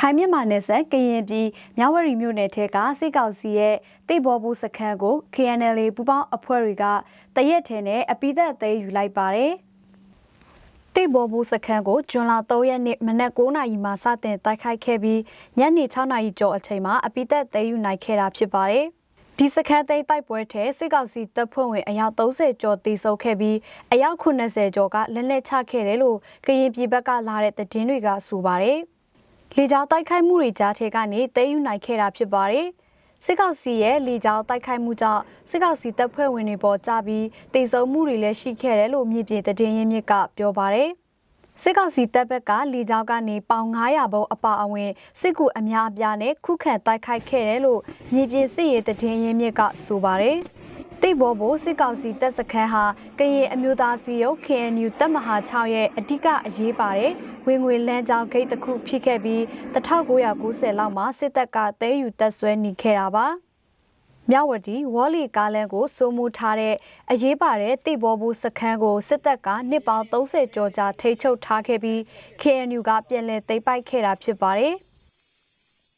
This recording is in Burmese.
ထိုင်းမြန်မာနယ်စပ်ကရင်ပြည်မြဝတီမြို့နယ်ထဲကစစ်ကောင်စီရဲ့တိတ်ဘောဘူးစခန်းကို KNL ပူပေါင်းအဖွဲ့တွေကတရက်ထဲနဲ့အပိသက်သိမ်းယူလိုက်ပါတယ်။တိတ်ဘောဘူးစခန်းကိုဂျွန်လာ3ရက်နေ့မနက်9:00နာရီမှာစတင်တိုက်ခိုက်ခဲ့ပြီးညနေ6:00နာရီကျော်အချိန်မှာအပိသက်သိမ်းယူနိုင်ခဲ့တာဖြစ်ပါတယ်။ဒီစခန်းသိမ်းတိုက်ပွဲထဲစစ်ကောင်စီတပ်ဖွဲ့ဝင်အယောက်30ကျော်တေဆုံးခဲ့ပြီးအယောက်80ကျော်ကလက်လက်ချခဲ့တယ်လို့ကရင်ပြည်ဘက်ကလာတဲ့သတင်းတွေကဆိုပါတယ်။ လေကြောင်းတိုက်ခိုက်မှုတွေကြားထဲကနေတဲယူနိုင်ခဲ့တာဖြစ်ပါတယ်။စစ်ကောင်စီရဲ့လေကြောင်းတိုက်ခိုက်မှုကြောင့်စစ်ကောင်စီတပ်ဖွဲ့ဝင်တွေပေါ်ကြပြီးတေဆုံးမှုတွေလည်းရှိခဲ့တယ်လို့မြေပြင်သတင်းရင်းမြစ်ကပြောပါတယ်။စစ်ကောင်စီတပ်ဘက်ကလေကြောင်းကနေပေါင်900ဘုံအပါအဝင်စစ်ကူအများအပြားနဲ့ခုခံတိုက်ခိုက်ခဲ့တယ်လို့မြေပြင်စစ်ရေးသတင်းရင်းမြစ်ကဆိုပါတယ်။ တိတ်ဘောဘိုစစ်ကောင်စီတပ်စခန်းဟာကရင်အမျိုးသားစီရုပ် KNU တပ်မဟာ6ရဲ့အဓိကအရေးပါတဲ့ဝင်ငွေလမ်းကြောင်းဂိတ်တစ်ခုဖြစ်ခဲ့ပြီး1990လောက်မှာစစ်တပ်ကတဲယူတပ်ဆွဲနေခဲ့တာပါမြဝတီဝေါ်လီကားလန်ကိုစိုးမိုးထားတဲ့အရေးပါတဲ့တိတ်ဘောဘူးစခန်းကိုစစ်တပ်ကနှစ်ပေါင်း30ကျော်ကြာထိန်းချုပ်ထားခဲ့ပြီး KNU ကပြန်လည်သိမ်းပိုက်ခဲ့တာဖြစ်ပါတယ်။